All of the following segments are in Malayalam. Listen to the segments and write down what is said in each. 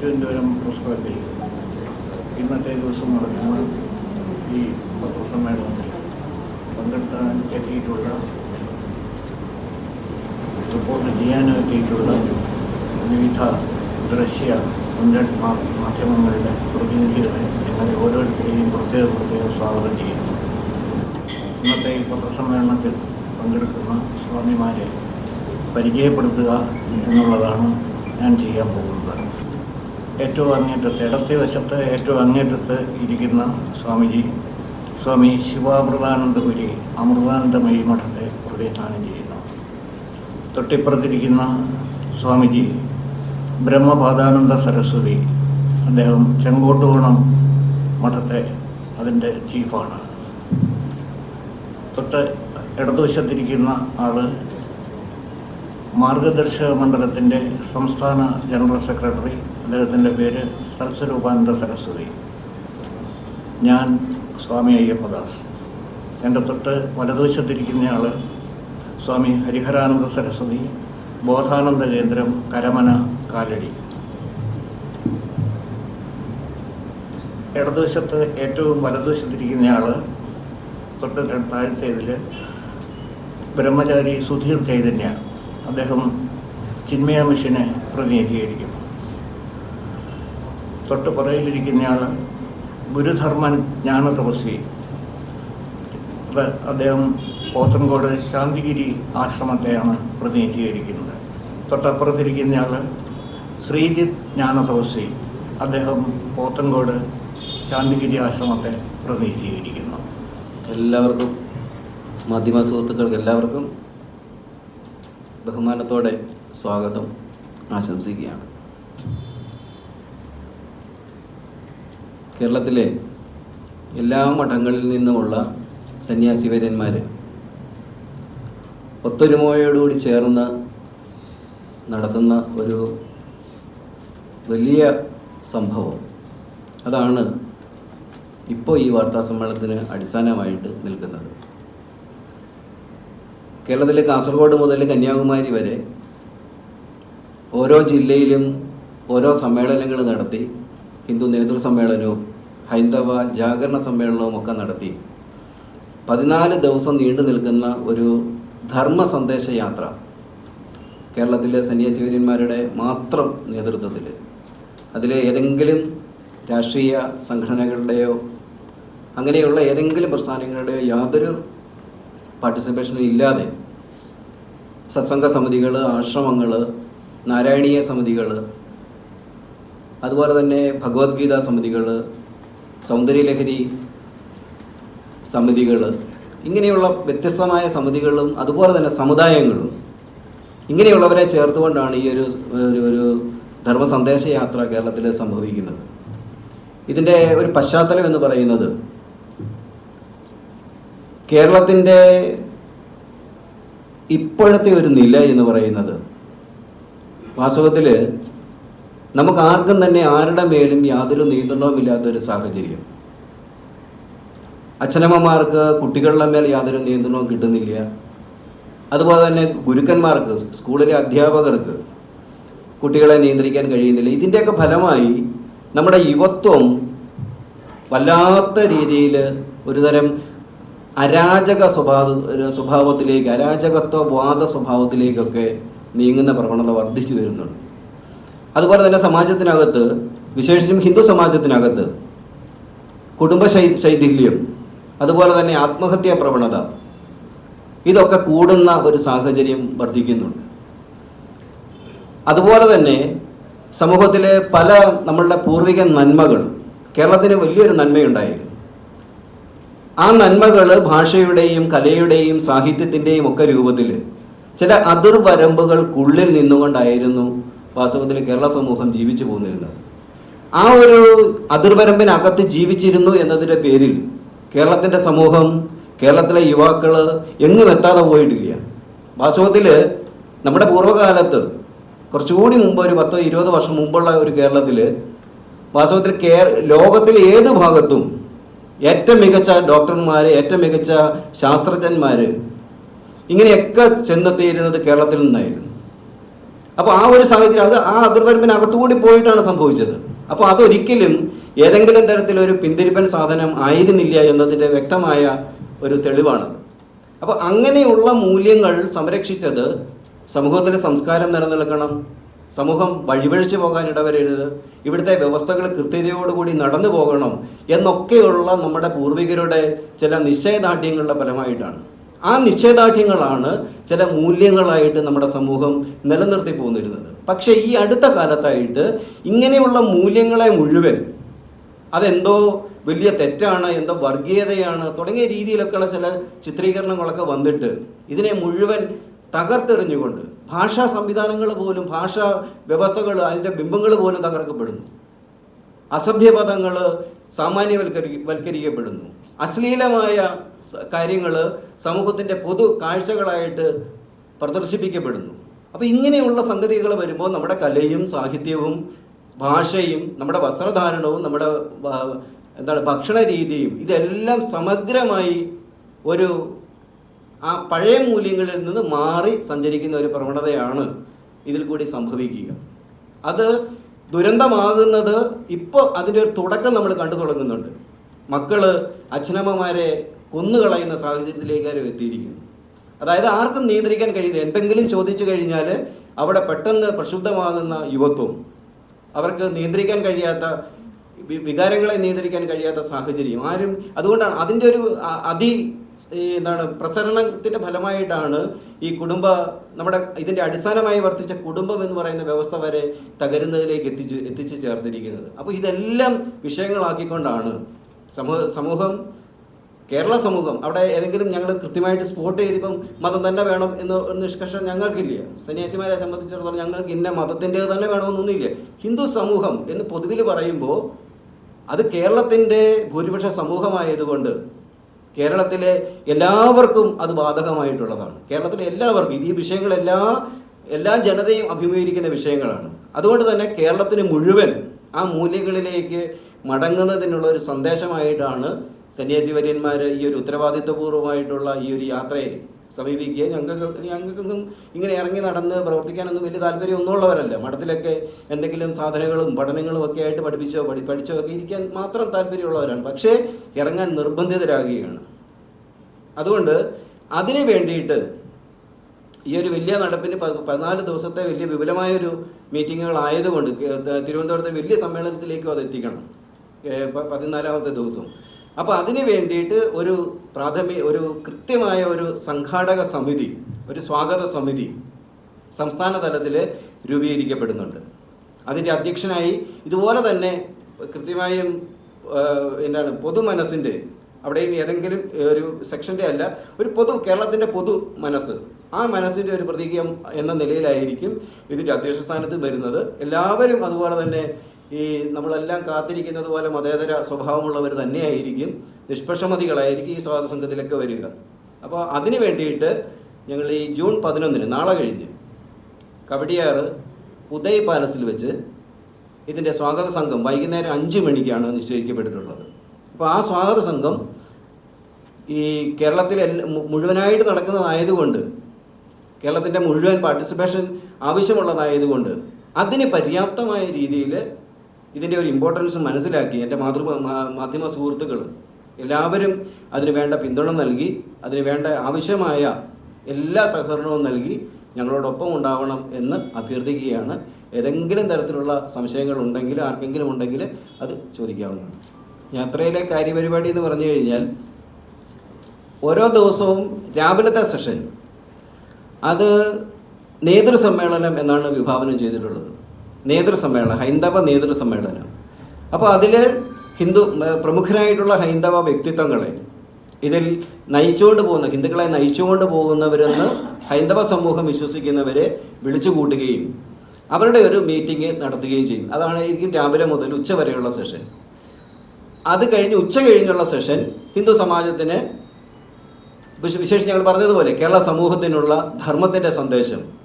തിരുവനന്തപുരം പ്രസ് ക്ലബിൽ ഇന്നത്തെ ദിവസം നടക്കുന്ന ഈ പത്രസമ്മേളനത്തിൽ പങ്കെടുക്കാൻ എത്തിയിട്ടുള്ള റിപ്പോർട്ട് ചെയ്യാനെത്തിയിട്ടുള്ള വിവിധ ദൃശ്യ മാധ്യമങ്ങളുടെ പ്രതിനിധികളെ ഞങ്ങളെ ഓരോരുത്തരെയും പ്രത്യേക പ്രത്യേകം സ്വാഗതം ചെയ്യുന്നു. ഇന്നത്തെ ഈ പത്രസമ്മേളനത്തിൽ പങ്കെടുക്കുന്ന സ്വാമിമാരെ പരിചയപ്പെടുത്തുക എന്നുള്ളതാണ് ഞാൻ ചെയ്യാൻ പോകുന്നത്. ഏറ്റവും അങ്ങേറ്റത്ത് ഇടത്തെ വശത്ത് ഏറ്റവും അങ്ങേറ്റത്ത് ഇരിക്കുന്ന സ്വാമിജി സ്വാമി ശിവാമൃതാനന്ദപുരി അമൃതാനന്ദമയി മഠത്തെ പ്രതിദാനം ചെയ്യുന്നു. തൊട്ടിപ്പുറത്തിരിക്കുന്ന സ്വാമിജി ബ്രഹ്മപാദാനന്ദ സരസ്വതി അദ്ദേഹം ചെങ്കോട്ടുകോണം മഠത്തെ അതിന്റെ ചീഫാണ്. തൊട്ട് ഇടതുവശത്തിരിക്കുന്ന ആൾ മാർഗദർശക മണ്ഡലത്തിന്റെ സംസ്ഥാന ജനറൽ സെക്രട്ടറി അദ്ദേഹത്തിന്റെ പേര് സത്സ്വരൂപാനന്ദ സരസ്വതി. ഞാൻ സ്വാമി അയ്യപ്പദാസ്. എന്റെ തൊട്ട് വലതുവശത്തിരിക്കുന്നയാൾ സ്വാമി ഹരിഹരാനന്ദ സരസ്വതി ബോധാനന്ദ കേന്ദ്രം കരമന കാലടി. ഇടതുവശത്ത് ഏറ്റവും വലതുവശത്തിരിക്കുന്നയാൾ തൊട്ട് താഴത്തേതിൽ ബ്രഹ്മചാരി സുധീർ ചൈതന്യ. അദ്ദേഹം ചിന്മയ മിഷനെ പ്രതിനിധീകരിക്കും. തൊട്ട് പുറയിലിരിക്കുന്നയാൾ ഗുരുധർമ്മൻ ജ്ഞാന തപസ്വി അദ്ദേഹം പോത്തൻകോട് ശാന്തിഗിരി ആശ്രമത്തെയാണ് പ്രതിനിധീകരിക്കുന്നത്. തൊട്ടപ്പുറത്തിരിക്കുന്നയാൾ ശ്രീജിത് ജ്ഞാന തപസ്വി അദ്ദേഹം പോത്തൻകോട് ശാന്തിഗിരി ആശ്രമത്തെ പ്രതിനിധീകരിക്കുന്നു. എല്ലാവർക്കും മാധ്യമ സുഹൃത്തുക്കൾക്ക് എല്ലാവർക്കും ബഹുമാനത്തോടെ സ്വാഗതം ആശംസിക്കുകയാണ്. കേരളത്തിലെ എല്ലാ മഠങ്ങളിൽ നിന്നുമുള്ള സന്യാസിവര്യന്മാർ ഒത്തൊരുമയോടുകൂടി ചേർന്ന് നടത്തുന്ന ഒരു വലിയ സംഭവം. അതാണ് ഇപ്പോൾ ഈ വാർത്താ സമ്മേളനത്തിന് അടിസ്ഥാനമായിട്ട് നിൽക്കുന്നത്. കേരളത്തിലെ കാസർഗോഡ് മുതൽ കന്യാകുമാരി വരെ ഓരോ ജില്ലയിലും ഓരോ സമ്മേളനങ്ങൾ നടത്തി ഹിന്ദു നേതൃ സമ്മേളനവും ഹൈന്ദവ ജാഗരണ സമ്മേളനവും ഒക്കെ നടത്തി. പതിനാല് ദിവസം നീണ്ടു നിൽക്കുന്ന ഒരു ധർമ്മ സന്ദേശ യാത്ര കേരളത്തിലെ സന്യാസിവര്യന്മാരുടെ മാത്രം നേതൃത്വത്തിൽ. അതിൽ ഏതെങ്കിലും രാഷ്ട്രീയ സംഘടനകളുടെയോ അങ്ങനെയുള്ള ഏതെങ്കിലും പ്രസ്ഥാനങ്ങളുടെയോ യാതൊരു പാർട്ടിസിപ്പേഷനും ഇല്ലാതെ സത്സംഗ സമിതികൾ ആശ്രമങ്ങൾ നാരായണീയ സമിതികൾ അതുപോലെ തന്നെ ഭഗവത്ഗീത സമിതികൾ സൗന്ദര്യലഹരി സമിതികൾ ഇങ്ങനെയുള്ള വ്യത്യസ്തമായ സമിതികളും അതുപോലെ തന്നെ സമുദായങ്ങളും ഇങ്ങനെയുള്ളവരെ ചേർത്തുകൊണ്ടാണ് ഈ ഒരു ഒരു ഒരു ധർമ്മ സന്ദേശ യാത്ര കേരളത്തിൽ സംഭവിക്കുന്നത്. ഇതിന്റെ ഒരു പശ്ചാത്തലം എന്ന് പറയുന്നത് കേരളത്തിന്റെ ഇപ്പോഴത്തെ ഒരു നില എന്ന് പറയുന്നത് വാസ്തവത്തിൽ നമുക്ക് ആർക്കും തന്നെ ആരുടെ മേലും യാതൊരു നിയന്ത്രണവുമില്ലാത്തൊരു സാഹചര്യം. അച്ഛനമ്മമാർക്ക് കുട്ടികളുടെ മേൽ യാതൊരു നിയന്ത്രണവും കിട്ടുന്നില്ല. അതുപോലെ തന്നെ ഗുരുക്കന്മാർക്ക് സ്കൂളിലെ അധ്യാപകർക്ക് കുട്ടികളെ നിയന്ത്രിക്കാൻ കഴിയുന്നില്ല. ഇതിന്റെയൊക്കെ ഫലമായി നമ്മുടെ യുവത്വം വല്ലാത്ത രീതിയിൽ ഒരുതരം അരാജക സ്വഭാവ സ്വഭാവത്തിലേക്ക് അരാജകത്വവാദ സ്വഭാവത്തിലേക്കൊക്കെ നീങ്ങുന്ന പ്രവണത വർദ്ധിച്ചു വരുന്നുണ്ട്. അതുപോലെ തന്നെ സമാജത്തിനകത്ത് വിശേഷിച്ചും ഹിന്ദു സമാജത്തിനകത്ത് കുടുംബ ശൈഥില്യം അതുപോലെ തന്നെ ആത്മഹത്യാ പ്രവണത ഇതൊക്കെ കൂടുന്ന ഒരു സാഹചര്യം വർദ്ധിക്കുന്നുണ്ട്. അതുപോലെ തന്നെ സമൂഹത്തിലെ പല നമ്മളുടെ പൂർവിക നന്മകൾ കേരളത്തിന് വലിയൊരു നന്മയുണ്ടായിരുന്നു ആ നന്മകൾ ഭാഷയുടെയും കലയുടെയും സാഹിത്യത്തിന്റെയും ഒക്കെ രൂപത്തിൽ ചില അതിർവരമ്പുകൾക്കുള്ളിൽ നിന്നുകൊണ്ടായിരുന്നു വാസ്തവത്തിൽ കേരള സമൂഹം ജീവിച്ചു പോന്നിരുന്നത്. ആ ഒരു അതിർവരമ്പിനകത്ത് ജീവിച്ചിരുന്നു എന്നതിന്റെ പേരിൽ കേരളത്തിന്റെ സമൂഹം കേരളത്തിലെ യുവാക്കൾ എങ്ങും എത്താതെ പോയിട്ടില്ല. വാസ്തവത്തിൽ നമ്മുടെ പൂർവകാലത്ത് കുറച്ചുകൂടി മുമ്പ് ഒരു പത്തോ ഇരുപത് വർഷം മുമ്പുള്ള ഒരു കേരളത്തിൽ വാസ്തവത്തിൽ കേ ലോകത്തിലെ ഏത് ഭാഗത്തും ഏറ്റവും മികച്ച ഡോക്ടർമാർ ഏറ്റവും മികച്ച ശാസ്ത്രജ്ഞന്മാർ ഇങ്ങനെയൊക്കെ ചെന്നെത്തിയിരുന്നത് കേരളത്തിൽ നിന്നായിരുന്നു. അപ്പോൾ ആ ഒരു സാഹചര്യം അത് ആ അതിർവരമ്പിനകത്തുകൂടി പോയിട്ടാണ് സംഭവിച്ചത്. അപ്പോൾ അതൊരിക്കലും ഏതെങ്കിലും തരത്തിലൊരു പിന്തിരിപ്പൻ സാധനം ആയിരുന്നില്ല എന്നതിന്റെ വ്യക്തമായ ഒരു തെളിവാണ്. അപ്പോൾ അങ്ങനെയുള്ള മൂല്യങ്ങൾ സംരക്ഷിച്ചത് സമൂഹത്തിലെ സംസ്കാരം നിലനിൽക്കണം സമൂഹം വഴിപഴിച്ചു പോകാൻ ഇടവരരുത്. ഇവിടുത്തെ വ്യവസ്ഥകൾ കൃത്യതയോടുകൂടി നടന്നു പോകണം എന്നൊക്കെയുള്ള നമ്മുടെ പൂർവികരുടെ ചില നിശ്ചയദാർഢ്യങ്ങളുടെ ഫലമായിട്ടാണ്. ആ നിശ്ചയദാർഢ്യങ്ങളാണ് ചില മൂല്യങ്ങളായിട്ട് നമ്മുടെ സമൂഹം നിലനിർത്തി പോന്നിരുന്നത്. പക്ഷേ ഈ അടുത്ത കാലത്തായിട്ട് ഇങ്ങനെയുള്ള മൂല്യങ്ങളെ മുഴുവൻ അതെന്തോ വലിയ തെറ്റാണ് എന്തോ വർഗീയതയാണ് തുടങ്ങിയ രീതിയിലൊക്കെയുള്ള ചില ചിത്രീകരണങ്ങളൊക്കെ വന്നിട്ട് ഇതിനെ മുഴുവൻ തകർത്തെറിഞ്ഞുകൊണ്ട് ഭാഷാ സംവിധാനങ്ങൾ പോലും ഭാഷാ വ്യവസ്ഥകൾ അതിന്റെ ബിംബങ്ങൾ പോലും തകർക്കപ്പെടുന്നു. അസഭ്യപദങ്ങൾ സാമാന്യവൽക്കരി വൽക്കരിക്കപ്പെടുന്നു അശ്ലീലമായ കാര്യങ്ങൾ സമൂഹത്തിന്റെ പൊതു കാഴ്ചകളായിട്ട് പ്രദർശിപ്പിക്കപ്പെടുന്നു. അപ്പോൾ ഇങ്ങനെയുള്ള സംഗതികൾ വരുമ്പോൾ നമ്മുടെ കലയും സാഹിത്യവും ഭാഷയും നമ്മുടെ വസ്ത്രധാരണവും നമ്മുടെ എന്താണ് ഭക്ഷണ രീതിയും ഇതെല്ലാം സമഗ്രമായി ഒരു ആ പഴയ മൂല്യങ്ങളിൽ നിന്ന് മാറി സഞ്ചരിക്കുന്ന ഒരു പ്രവണതയാണ് ഇതിൽ കൂടി സംഭവിക്കുക. അത് ദുരന്തമാകുന്നത് ഇപ്പോൾ അതിന്റെ ഒരു തുടക്കം നമ്മൾ കണ്ടു തുടങ്ങുന്നുണ്ട്. മക്കൾ അച്ഛനമ്മമാരെ കൊന്നുകളയുന്ന സാഹചര്യത്തിലേക്ക് അവർ എത്തിയിരിക്കുന്നു. അതായത് ആർക്കും നിയന്ത്രിക്കാൻ കഴിയുന്നില്ല. എന്തെങ്കിലും ചോദിച്ചു കഴിഞ്ഞാൽ അവിടെ പെട്ടെന്ന് പ്രക്ഷുബ്ധമാകുന്ന യുവത്വം. അവർക്ക് നിയന്ത്രിക്കാൻ കഴിയാത്ത വികാരങ്ങളെ നിയന്ത്രിക്കാൻ കഴിയാത്ത സാഹചര്യം. ആരും അതുകൊണ്ടാണ് അതിന്റെ ഒരു അതി ഈ എന്താണ് പ്രസരണത്തിന്റെ ഫലമായിട്ടാണ് ഈ കുടുംബ നമ്മുടെ ഇതിന്റെ അടിസ്ഥാനമായി വർത്തിച്ച കുടുംബം എന്ന് പറയുന്ന വ്യവസ്ഥ വരെ തകരുന്നതിലേക്ക് എത്തിച്ച് എത്തിച്ചു ചേർത്തിരിക്കുന്നത് അപ്പോൾ ഇതെല്ലാം വിഷയങ്ങളാക്കിക്കൊണ്ടാണ് സമൂഹ സമൂഹം കേരള സമൂഹം അവിടെ ഏതെങ്കിലും ഞങ്ങൾ കൃത്യമായിട്ട് സ്പോട്ട് ചെയ്തിപ്പം മതം തന്നെ വേണം എന്ന് നിഷ്കർഷം ഞങ്ങൾക്കില്ല. സന്യാസിമാരെ സംബന്ധിച്ചിടത്തോളം ഞങ്ങൾക്ക് ഇന്ന മതത്തിന്റെ തന്നെ വേണമെന്നൊന്നുമില്ല. ഹിന്ദു സമൂഹം എന്ന് പൊതുവിൽ പറയുമ്പോൾ അത് കേരളത്തിന്റെ ഭൂരിപക്ഷ സമൂഹമായതുകൊണ്ട് കേരളത്തിലെ എല്ലാവർക്കും അത് ബാധകമായിട്ടുള്ളതാണ്. കേരളത്തിലെ എല്ലാവർക്കും ഈ വിഷയങ്ങളെല്ലാ എല്ലാ ജനതയും അഭിമുഖീകരിക്കുന്ന വിഷയങ്ങളാണ്. അതുകൊണ്ട് തന്നെ കേരളത്തിന് മുഴുവൻ ആ മൂല്യങ്ങളിലേക്ക് മടങ്ങുന്നതിനുള്ള ഒരു സന്ദേശമായിട്ടാണ് സന്യാസി വര്യന്മാർ ഈ ഒരു ഉത്തരവാദിത്വപൂർവമായിട്ടുള്ള ഈ ഒരു യാത്രയെ സമീപിക്കുക. ഞങ്ങൾക്ക് ഞങ്ങൾക്കൊന്നും ഇങ്ങനെ ഇറങ്ങി നടന്ന് പ്രവർത്തിക്കാനൊന്നും വലിയ താല്പര്യം ഒന്നുമുള്ളവരല്ല. മഠത്തിലൊക്കെ എന്തെങ്കിലും സാധനങ്ങളും പഠനങ്ങളും ഒക്കെ ആയിട്ട് പഠിപ്പിച്ചോ പഠി പഠിച്ചോ ഒക്കെ ഇരിക്കാൻ മാത്രം താല്പര്യമുള്ളവരാണ്. പക്ഷേ ഇറങ്ങാൻ നിർബന്ധിതരാകുകയാണ്. അതുകൊണ്ട് അതിനു വേണ്ടിയിട്ട് ഈ ഒരു വലിയ നടപ്പിന് പതിനാല് ദിവസത്തെ വലിയ വിപുലമായൊരു മീറ്റിങ്ങുകൾ ആയതുകൊണ്ട് തിരുവനന്തപുരത്തെ വലിയ സമ്മേളനത്തിലേക്കും അത് എത്തിക്കണം. പതിനാലാമത്തെ ദിവസം. അപ്പോൾ അതിനു വേണ്ടിയിട്ട് ഒരു പ്രാഥമിക ഒരു കൃത്യമായ ഒരു സംഘാടക സമിതി ഒരു സ്വാഗത സമിതി സംസ്ഥാന തലത്തിൽ രൂപീകരിക്കപ്പെടുന്നുണ്ട്. അതിന്റെ അധ്യക്ഷനായി ഇതുപോലെ തന്നെ കൃത്യമായും എന്താണ് പൊതുമനസ്സിന്റെ അവിടെയും ഏതെങ്കിലും ഒരു സെക്ഷന്റെ അല്ല ഒരു പൊതു കേരളത്തിന്റെ പൊതു മനസ്സ് ആ മനസ്സിന്റെ ഒരു പ്രതീകം എന്ന നിലയിലായിരിക്കും ഇതിന്റെ അധ്യക്ഷ സ്ഥാനത്ത് വരുന്നത്. എല്ലാവരും അതുപോലെ തന്നെ ഈ നമ്മളെല്ലാം കാത്തിരിക്കുന്നത് പോലെ മതേതര സ്വഭാവമുള്ളവർ തന്നെയായിരിക്കും. നിഷ്പക്ഷമതികളായിരിക്കും ഈ സ്വാഗത സംഘത്തിലൊക്കെ വരിക. അപ്പോൾ അതിന് വേണ്ടിയിട്ട് ഞങ്ങൾ ഈ ജൂൺ പതിനൊന്നിന് നാളെ കഴിഞ്ഞ് കവടിയാർ ഉദയ് പാലസിൽ വെച്ച് ഇതിന്റെ സ്വാഗത സംഘം വൈകുന്നേരം അഞ്ച് മണിക്കാണ് നിശ്ചയിക്കപ്പെട്ടിട്ടുള്ളത്. അപ്പോൾ ആ സ്വാഗത സംഘം ഈ കേരളത്തിൽ മുഴുവനായിട്ട് നടക്കുന്നതായതുകൊണ്ട് കേരളത്തിന്റെ മുഴുവൻ പാർട്ടിസിപ്പേഷൻ ആവശ്യമുള്ളതായതുകൊണ്ട് അതിന് പര്യാപ്തമായ രീതിയിൽ ഇതിന്റെ ഒരു ഇമ്പോർട്ടൻസ് മനസ്സിലാക്കി എന്റെ മാതൃ മാധ്യമ സുഹൃത്തുക്കളും എല്ലാവരും അതിന് വേണ്ട പിന്തുണ നൽകി അതിന് വേണ്ട ആവശ്യമായ എല്ലാ സഹകരണവും നൽകി ഞങ്ങളോടൊപ്പം ഉണ്ടാവണം എന്ന് അഭ്യർത്ഥിക്കുകയാണ്. ഏതെങ്കിലും തരത്തിലുള്ള സംശയങ്ങൾ ഉണ്ടെങ്കിൽ ആർക്കെങ്കിലും ഉണ്ടെങ്കിൽ അത് ചോദിക്കാവുന്നതാണ്. യാത്രയിലെ കാര്യപരിപാടി എന്ന് പറഞ്ഞു കഴിഞ്ഞാൽ ഓരോ ദിവസവും രാവിലത്തെ സെഷൻ അത് നേതൃസമ്മേളനം എന്നാണ് വിഭാവനം ചെയ്തിട്ടുള്ളത്. നേതൃസമ്മേളനം ഹൈന്ദവ നേതൃസമ്മേളനം. അപ്പോൾ അതിൽ ഹിന്ദു പ്രമുഖരായിട്ടുള്ള ഹൈന്ദവ വ്യക്തിത്വങ്ങളെ ഇതിൽ നയിച്ചുകൊണ്ട് പോകുന്ന ഹിന്ദുക്കളെ നയിച്ചുകൊണ്ട് പോകുന്നവരെന്ന് ഹൈന്ദവ സമൂഹം വിശ്വസിക്കുന്നവരെ വിളിച്ചു കൂട്ടുകയും അവരുടെ ഒരു മീറ്റിംഗ് നടത്തുകയും ചെയ്യും. അതാണ് ആയിരിക്കും രാവിലെ മുതൽ ഉച്ച വരെയുള്ള സെഷൻ. അത് കഴിഞ്ഞ് ഉച്ച കഴിഞ്ഞുള്ള സെഷൻ ഹിന്ദു സമാജത്തിന് വിശ- വിശേഷിച്ച് ഞങ്ങൾ പറഞ്ഞതുപോലെ കേരള സമൂഹത്തിനുള്ള ധർമ്മത്തിന്റെ സന്ദേശം.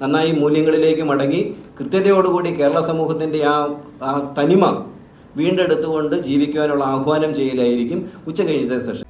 നന്നായി മൂല്യങ്ങളിലേക്ക് മടങ്ങി കൃത്യതയോടുകൂടി കേരള സമൂഹത്തിന്റെ ആ ആ തനിമ വീണ്ടെടുത്തുകൊണ്ട് ജീവിക്കുവാനുള്ള ആഹ്വാനം ചെയ്യലായിരിക്കും ഉച്ച കഴിഞ്ഞത്തെ സെഷൻ